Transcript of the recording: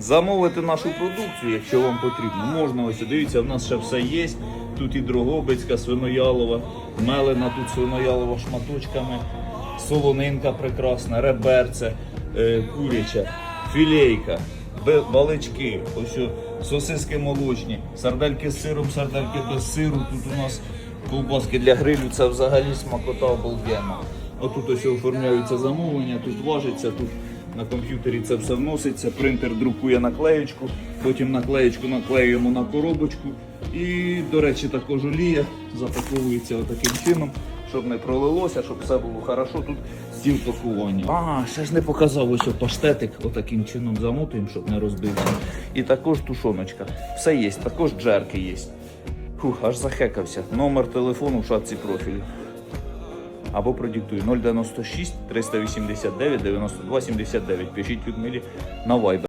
Замовити нашу продукцію, якщо вам потрібно, можна ось дивіться, в нас ще все є. Тут і Дрогобицька, свиноялова, мелена тут свиноялова шматочками, солонинка прекрасна, реберце, е, куряча, філейка, балички, ось сосиски молочні, сардельки з сиром, сардельки без сиру. Тут у нас колбаски для грилю, це взагалі смакота обалденна. Отут ось оформляються замовлення, тут важиться, тут на комп'ютері це все вноситься, принтер друкує наклеєчку, потім наклеєчку наклеюємо на коробочку. І, до речі, також олія запаковується отаким чином, щоб не пролилося, щоб все було хорошо. Тут стіл пакування. А, ще ж не показав ось паштетик, отаким чином замотуємо, щоб не розбився. І також тушоночка. Все є, також джерки є. Фух, аж захекався. Номер телефону в шапці профілю. Або продиктуй 096 389 92 79. Пишіть Людмилі на Viber.